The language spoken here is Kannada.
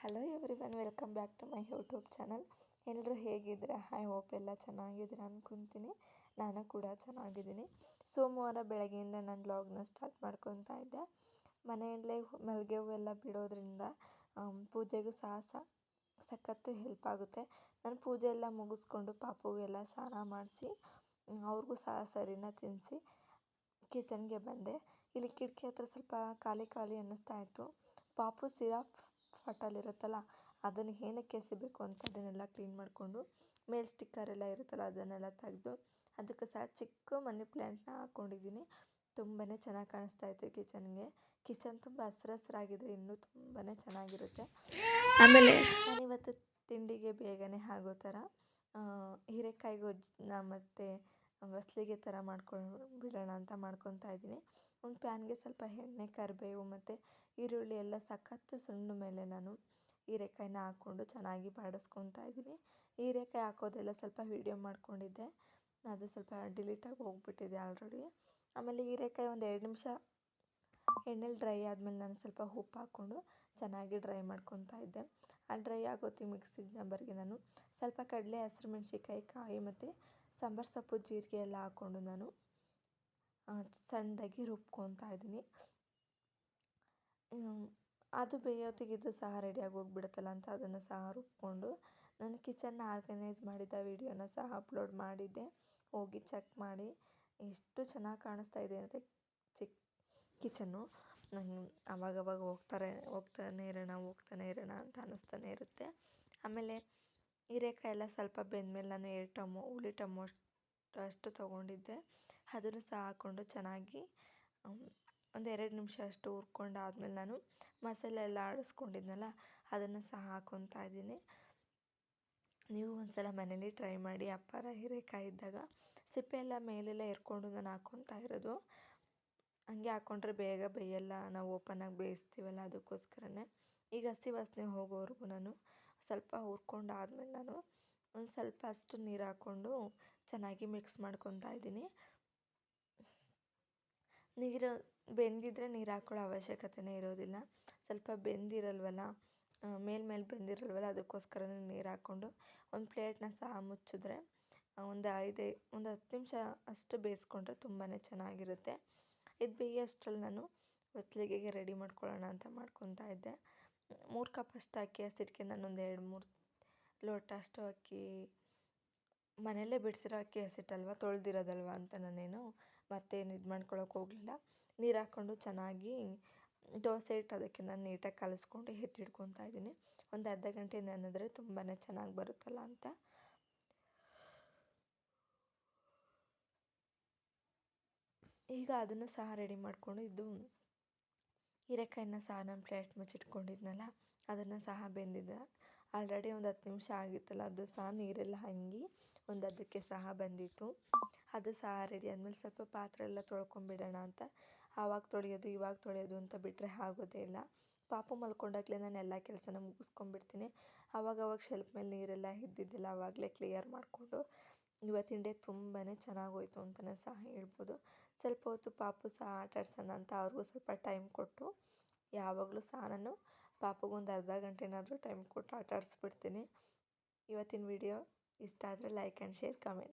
Hello everyone welcome back to my YouTube channel ಎಲ್ಲರೂ ಹೇಗಿದ್ದೀರಾ? ಐ ಹೋಪ್ ಎಲ್ಲ ಚೆನ್ನಾಗಿದ್ದೀರಾ ಅಂದ್ಕೊತೀನಿ ನಾನು ಕೂಡ ಚೆನ್ನಾಗಿದ್ದೀನಿ. ಸೋಮವಾರ ಬೆಳಗ್ಗೆಯಿಂದ ನಾನು ಬ್ಲಾಗ್ನ ಸ್ಟಾರ್ಟ್ ಮಾಡ್ಕೊತಾ ಇದ್ದೆ. ಮನೆಯಲ್ಲೇ ಮಲ್ಲಿಗೆ ಹೂವೆಲ್ಲ ಬಿಡೋದ್ರಿಂದ ಪೂಜೆಗೂ ಸಹ ಸಖತ್ತು ಹೆಲ್ಪ್ ಆಗುತ್ತೆ. ನಾನು ಪೂಜೆ ಎಲ್ಲ ಮುಗಿಸ್ಕೊಂಡು ಪಾಪುಗೆಲ್ಲ ಸ್ನಾನ ಮಾಡಿಸಿ, ಅವ್ರಿಗೂ ಸಹ ಸರಿನ ತಿನ್ನಿಸಿ ಕಿಚನ್ಗೆ ಬಂದೆ. ಇಲ್ಲಿ ಕಿಟಕಿ ಹತ್ರ ಸ್ವಲ್ಪ ಖಾಲಿ ಖಾಲಿ ಅನ್ನಿಸ್ತಾ ಇತ್ತು. ಪಾಪು ಸಿರಪ್ ಇರುತ್ತಲ್ಲ ಅದನ್ನು ಏನಕ್ಕೆ ಎಸಿಬೇಕು ಅಂತ ಅದನ್ನೆಲ್ಲ ಕ್ಲೀನ್ ಮಾಡಿಕೊಂಡು ಮೇಲೆ ಸ್ಟಿಕ್ಕರ್ ಎಲ್ಲ ಇರುತ್ತಲ್ಲ, ಅದನ್ನೆಲ್ಲ ತೆಗೆದು ಅದಕ್ಕೆ ಸಹ ಚಿಕ್ಕ ಮನಿ ಪ್ಲ್ಯಾಂಟ್ನ ಹಾಕ್ಕೊಂಡಿದ್ದೀನಿ. ತುಂಬಾ ಚೆನ್ನಾಗಿ ಕಾಣಿಸ್ತಾ ಇತ್ತು ಕಿಚನ್ಗೆ ಕಿಚನ್ ತುಂಬ ಹಸ್ರು ಹಸ್ರಾಗಿದ್ರೆ ಇನ್ನೂ ತುಂಬಾ ಚೆನ್ನಾಗಿರುತ್ತೆ. ಆಮೇಲೆ ನಾನಿವತ್ತು ತಿಂಡಿಗೆ ಬೇಗನೆ ಆಗೋ ಥರ ಹೀರೆಕಾಯಿ ಗೊಜ್ಜನ್ನ ಮತ್ತು ಬಸ್ಲಿಗೆ ಥರ ಮಾಡ್ಕೊಂಡು ಬಿಡೋಣ ಅಂತ ಮಾಡ್ಕೊತಾ ಇದ್ದೀನಿ. ಒಂದು ಪ್ಯಾನ್ಗೆ ಸ್ವಲ್ಪ ಎಣ್ಣೆ, ಕರಿಬೇವು ಮತ್ತು ಈರುಳ್ಳಿ ಎಲ್ಲ ಸಖತ್ತು ಸುಂಡ ಮೇಲೆ ನಾನು ಹೀರೆಕಾಯಿನ ಹಾಕ್ಕೊಂಡು ಚೆನ್ನಾಗಿ ಬಾಡಿಸ್ಕೊತಾ ಇದ್ದೀನಿ. ಹೀರೆಕಾಯಿ ಹಾಕೋದೆಲ್ಲ ಸ್ವಲ್ಪ ವೀಡಿಯೋ ಮಾಡ್ಕೊಂಡಿದ್ದೆ. ಅದು ಸ್ವಲ್ಪ ಡಿಲೀಟಾಗಿ ಹೋಗ್ಬಿಟ್ಟಿದೆ ಆಲ್ರೆಡಿ ಆಮೇಲೆ ಹೀರೆಕಾಯಿ ಒಂದು ಎರಡು ನಿಮಿಷ ಎಣ್ಣೆಲಿ ಡ್ರೈ ಆದಮೇಲೆ ನಾನು ಸ್ವಲ್ಪ ಉಪ್ಪು ಹಾಕ್ಕೊಂಡು ಚೆನ್ನಾಗಿ ಡ್ರೈ ಮಾಡ್ಕೊತಾ ಇದ್ದೆ. ಆ ಡ್ರೈ ಆಗೋತಿ ಮಿಕ್ಸಿ ಜಾಂಬರ್ಗೆ ನಾನು ಸ್ವಲ್ಪ ಕಡಲೆ ಹಸಿರು ಮೆಣಸಿನ್ಕಾಯಿ ಕಾಯಿ ಮತ್ತು ಸಾಂಬಾರು ಸೊಪ್ಪು, ಜೀರಿಗೆ ಎಲ್ಲ ಹಾಕ್ಕೊಂಡು ನಾನು ಸಣ್ಣದಾಗಿ ರುಬ್ಕೊತಾ ಇದ್ದೀನಿ. ಅದು ಬೇಯೋತ್ತಿಗೆ ಇದು ಸಹ ರೆಡಿಯಾಗಿ ಹೋಗ್ಬಿಡುತ್ತಲ್ಲ ಅಂತ ಅದನ್ನು ಸಹ ರುಬ್ಕೊಂಡು ನಾನು ಕಿಚನ್ನ ಆರ್ಗನೈಸ್ ಮಾಡಿದ ವೀಡಿಯೋನ ಸಹ ಅಪ್ಲೋಡ್ ಮಾಡಿದ್ದೆ. ಹೋಗಿ ಚೆಕ್ ಮಾಡಿ, ಎಷ್ಟು ಚೆನ್ನಾಗಿ ಕಾಣಿಸ್ತಾ ಇದೆ ಅಂದರೆ ಚಿಕ್ ಕಿಚನ್ನು ನಂಗೆ ಅವಾಗವಾಗ ಹೋಗ್ತಾರೆ, ಹೋಗ್ತಾನೆ ಇರೋಣ ಹೋಗ್ತಾನೆ ಇರೋಣ ಅಂತ ಅನ್ನಿಸ್ತಾನೆ ಇರುತ್ತೆ. ಆಮೇಲೆ ಹೀರೆಕಾಯಿ ಎಲ್ಲ ಸ್ವಲ್ಪ ಬೆಂದಮೇಲೆ ನಾನು ಎರಡು ಟಮೊ, ಹುಳಿ ಟಮೊ ಅಷ್ಟು ತೊಗೊಂಡಿದ್ದೆ. ಅದನ್ನು ಸಹ ಹಾಕ್ಕೊಂಡು ಚೆನ್ನಾಗಿ ಒಂದು ಎರಡು ನಿಮಿಷ ಅಷ್ಟು ಹುರ್ಕೊಂಡು ಆದಮೇಲೆ ನಾನು ಮಸಾಲೆ ಎಲ್ಲ ಆಡಿಸ್ಕೊಂಡಿದ್ನಲ್ಲ, ಅದನ್ನು ಸಹ ಹಾಕ್ಕೊತಾ ಇದ್ದೀನಿ. ನೀವು ಒಂದು ಸಲ ಮನೇಲಿ ಟ್ರೈ ಮಾಡಿ, ಅಪ್ಪಾರ ಹೀರೆಕಾಯಿ ಇದ್ದಾಗ ಸಿಪ್ಪೆ ಎಲ್ಲ ಮೇಲೆಲ್ಲ ಎರ್ಕೊಂಡು ನಾನು ಹಾಕ್ಕೊತಾ ಇರೋದು. ಹಂಗೆ ಹಾಕ್ಕೊಂಡ್ರೆ ಬೇಗ ಬೇಯಲ್ಲ, ನಾವು ಓಪನ್ನಾಗಿ ಬೇಯಿಸ್ತೀವಲ್ಲ ಅದಕ್ಕೋಸ್ಕರನೇ. ಈಗ ಹಸಿ ವಾಸನೆ ಹೋಗೋವರೆಗೂ ನಾನು ಸ್ವಲ್ಪ ಹುರ್ಕೊಂಡು ಆದಮೇಲೆ ನಾನು ಒಂದು ಸ್ವಲ್ಪ ಅಷ್ಟು ನೀರು ಹಾಕ್ಕೊಂಡು ಚೆನ್ನಾಗಿ ಮಿಕ್ಸ್ ಮಾಡ್ಕೊತಾ ಇದ್ದೀನಿ. ನೀರು ಬೆಂದಿದ್ದರೆ ನೀರು ಹಾಕೊಳ್ಳೋ ಅವಶ್ಯಕತೆನೇ ಇರೋದಿಲ್ಲ. ಸ್ವಲ್ಪ ಬೆಂದಿರಲ್ವಲ್ಲ ಮೇಲೆ ಮೇಲೆ ಬೆಂದಿರಲ್ವಲ್ಲ ಅದಕ್ಕೋಸ್ಕರನೇ ನೀರು ಹಾಕ್ಕೊಂಡು ಒಂದು ಪ್ಲೇಟ್ನ ಸಹ ಮುಚ್ಚಿದ್ರೆ ಒಂದು ಐದು, ಒಂದು ಹತ್ತು ನಿಮಿಷ ಅಷ್ಟು ಬೇಯಿಸ್ಕೊಂಡ್ರೆ ತುಂಬಾ ಚೆನ್ನಾಗಿರುತ್ತೆ. ಇದು ಬೇಯೋಷ್ಟ್ರಲ್ಲಿ ನಾನು ಒತ್ತಲಿಗೆಗೆ ರೆಡಿ ಮಾಡ್ಕೊಳ್ಳೋಣ ಅಂತ ಮಾಡ್ಕೊತಾ ಇದ್ದೆ. ಮೂರು ಕಪ್ ಅಷ್ಟು ಅಕ್ಕಿ ಹಸಿಟ್ಟಿಗೆ ನಾನು ಒಂದು ಎರಡು ಮೂರು ಲೋಟ ಅಷ್ಟು ಅಕ್ಕಿ ಮನೆಯಲ್ಲೇ ಬಿಡಿಸಿರೋ ಅಕ್ಕಿ ಹಸಿಟ್ಟಲ್ವ ತೊಳೆದಿರೋದಲ್ವ ಅಂತ ನಾನೇನು ಮತ್ತೇನು ಇದು ಮಾಡ್ಕೊಳ್ಳೋಕೆ ಹೋಗಲಿಲ್ಲ. ನೀರು ಹಾಕ್ಕೊಂಡು ಚೆನ್ನಾಗಿ ದೋಸೆ ಇಟ್ಟು ಅದಕ್ಕೆ ನಾನು ನೀಟಾಗಿ ಕಲಸ್ಕೊಂಡು ಎತ್ತಿಟ್ಕೊತಾ ಇದ್ದೀನಿ. ಒಂದು ಅರ್ಧ ಗಂಟೆ ನೆನೆದ್ರೆ ತುಂಬಾ ಚೆನ್ನಾಗಿ ಬರುತ್ತಲ್ಲ ಅಂತ. ಈಗ ಅದನ್ನು ಸಹ ರೆಡಿ ಮಾಡಿಕೊಂಡು ಇದು ಹೀರೆಕಾಯಿನ ಸಹ ನಾನು ಪ್ಲೇಟ್ ಮುಚ್ಚಿಟ್ಕೊಂಡಿದ್ನಲ್ಲ ಅದನ್ನು ಸಹ ಬೆಂದಿದೆ ಆಲ್ರೆಡಿ ಒಂದು ಹತ್ತು ನಿಮಿಷ ಆಗಿತ್ತಲ್ಲ, ಅದು ಸಹ ನೀರೆಲ್ಲ ಹಂಗಿ ಒಂದು ಅದಕ್ಕೆ ಸಹ ಬಂದಿತ್ತು. ಅದು ಸಹ ರೆಡಿ ಆದಮೇಲೆ ಸ್ವಲ್ಪ ಪಾತ್ರೆ ಎಲ್ಲ ತೊಳ್ಕೊಂಬಿಡೋಣ ಅಂತ. ಆವಾಗ ತೊಳೆಯೋದು, ಇವಾಗ ತೊಳೆಯೋದು ಅಂತ ಬಿಟ್ಟರೆ ಆಗೋದೇ ಇಲ್ಲ. ಪಾಪು ಮಲ್ಕೊಂಡಾಗಲೇ ನಾನು ಎಲ್ಲ ಕೆಲಸನ ಮುಗಿಸ್ಕೊಂಬಿಡ್ತೀನಿ. ಆವಾಗವಾಗ ಶೆಲ್ಫ್ ಮೇಲೆ ನೀರೆಲ್ಲ ಇದ್ದಿದ್ದಿಲ್ಲ, ಆವಾಗಲೇ ಕ್ಲಿಯರ್ ಮಾಡಿಕೊಂಡು. ಇವತ್ತಿನ ಡೇ ತುಂಬಾ ಚೆನ್ನಾಗೋಯ್ತು ಅಂತಲೇ ಸಹ ಹೇಳ್ಬೋದು. ಸ್ವಲ್ಪ ಹೊತ್ತು ಪಾಪು ಸಹ ಆಟ ಆಡ್ಸೋಣ ಅಂತ ಅವ್ರಿಗೂ ಸ್ವಲ್ಪ ಟೈಮ್ ಕೊಟ್ಟು, ಯಾವಾಗಲೂ ಸಹ ನಾನು ಪಾಪುಗೊಂದು ಅರ್ಧ ಗಂಟೆನಾದರೂ ಟೈಮ್ ಕೊಟ್ಟು ಆಟ ಆಡಿಸ್ಬಿಡ್ತೀನಿ. ಇವತ್ತಿನ ವಿಡಿಯೋ ಇಷ್ಟ ಆದರೆ ಲೈಕ್ ಆ್ಯಂಡ್ ಶೇರ್ ಕಮೆಂಟ್